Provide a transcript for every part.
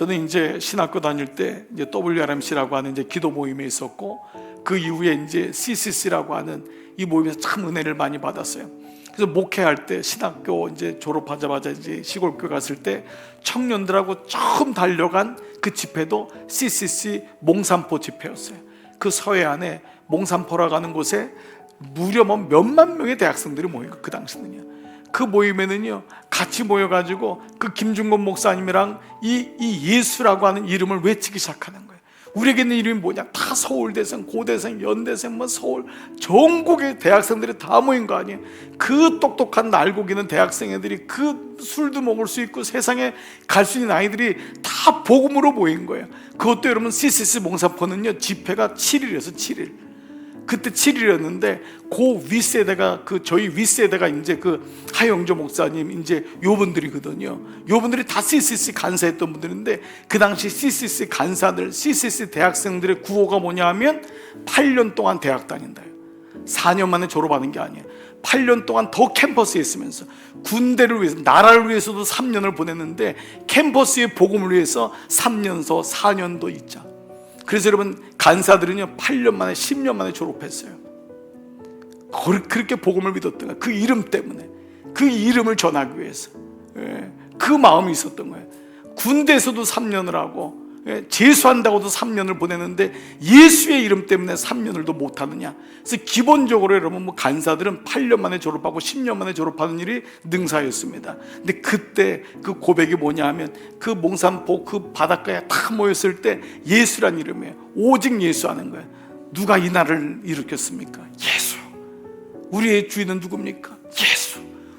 저는 이제 신학교 다닐 때 이제 WRMC라고 하는 이제 기도 모임에 있었고 그 이후에 이제 CCC라고 하는 이 모임에서 참 은혜를 많이 받았어요. 그래서 목회할 때 신학교 이제 졸업하자마자 이제 시골교 갔을 때 청년들하고 처음 달려간 그 집회도 CCC 몽산포 집회였어요. 그 서해 안에 몽산포라고 하는 곳에 무려 뭐 몇만 명의 대학생들이 모인 거그 당시는요. 그 모임에는요 같이 모여가지고 그 김중건 목사님이랑 이, 이 예수라고 하는 이름을 외치기 시작하는 거예요. 우리에게는 이름이 뭐냐? 다 서울대생, 고대생, 연대생, 뭐 서울 전국의 대학생들이 다 모인 거 아니에요? 그 똑똑한 날고기는 대학생 애들이 그 술도 먹을 수 있고 세상에 갈 수 있는 아이들이 다 복음으로 모인 거예요. 그것도 여러분 CCC 몽사포는요 집회가 7일에서 7일. 그때 7일이었는데 그 윗세대가 그 저희 윗세대가 이제 그 하영조 목사님 이제 요분들이거든요. 요분들이 다 CCC 간사했던 분들인데 그 당시 CCC 간사들, CCC 대학생들의 구호가 뭐냐 하면 8년 동안 대학 다닌다요. 4년 만에 졸업하는 게 아니에요. 8년 동안 더 캠퍼스에 있으면서 군대를 위해서 나라를 위해서도 3년을 보냈는데 캠퍼스의 복음을 위해서 3년서 4년도 있자. 그래서 여러분 간사들은요 8년 만에 10년 만에 졸업했어요. 그- 그렇게 복음을 믿었던 거예요. 그 이름 때문에 그 이름을 전하기 위해서 예, 그 마음이 있었던 거예요. 군대에서도 3년을 하고 예, 재수한다고도 3년을 보내는데 예수의 이름 때문에 3년을도 못하느냐? 그래서 기본적으로 여러분 뭐 간사들은 8년 만에 졸업하고 10년 만에 졸업하는 일이 능사였습니다. 근데 그때 그 고백이 뭐냐 하면 그 몽산포 그 바닷가에 다 모였을 때 예수란 이름이에요. 오직 예수 하는 거예요. 누가 이 나라를 일으켰습니까? 예수. 우리의 주인은 누굽니까? 예수.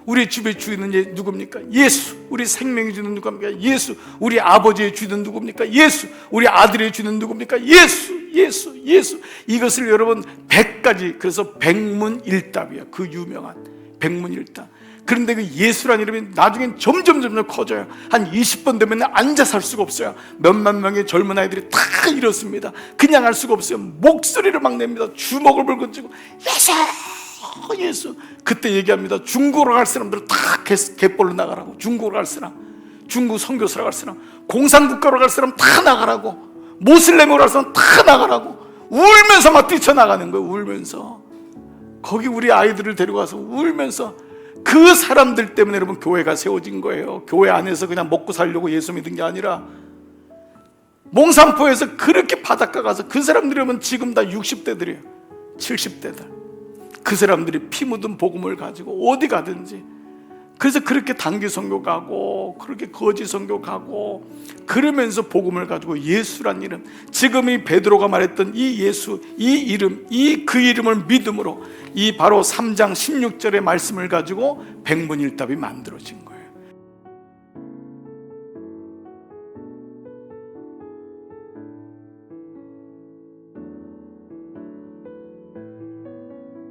우리 집의 주인은 예- 누굽니까? 예수. 우리 생명의 주인은 누굽니까? 예수. 우리 아버지의 주인은 누굽니까? 예수. 우리 아들의 주인은 누굽니까? 예수. 예수. 예수. 이것을 여러분 백 가지 그래서 백문일답이야. 그 유명한 백문일답. 그런데 그 예수라는 이름이 나중엔 점점 점점 커져요. 한 20번 되면 앉아 살 수가 없어요. 몇만 명의 젊은 아이들이 다 이렇습니다. 그냥 할 수가 없어요. 목소리를 막 냅니다. 주먹을 불고 쥐고 예수 어, 예수. 그때 얘기합니다. 중국으로 갈 사람들 다 개- 갯벌로 나가라고. 중국으로 갈 사람 중국 선교사로 갈 사람 공산국가로 갈 사람 다 나가라고. 모슬렘으로 갈 사람 다 나가라고. 울면서 막 뛰쳐나가는 거예요 울면서. 거기 우리 아이들을 데려가서 울면서 그 사람들 때문에 여러분 교회가 세워진 거예요. 교회 안에서 그냥 먹고 살려고 예수 믿은 게 아니라 몽산포에서 그렇게 바닷가 가서 그 사람들이면 지금 다 60대들이에요. 70대들 그 사람들이 피 묻은 복음을 가지고 어디 가든지 그래서 그렇게 단기 선교 가고 그렇게 거짓 선교 가고 그러면서 복음을 가지고 예수란 이름 지금 이 베드로가 말했던 이 예수 이 이름 이 그 이름을 믿음으로 이 바로 3장 16절의 말씀을 가지고 백문일답이 만들어진.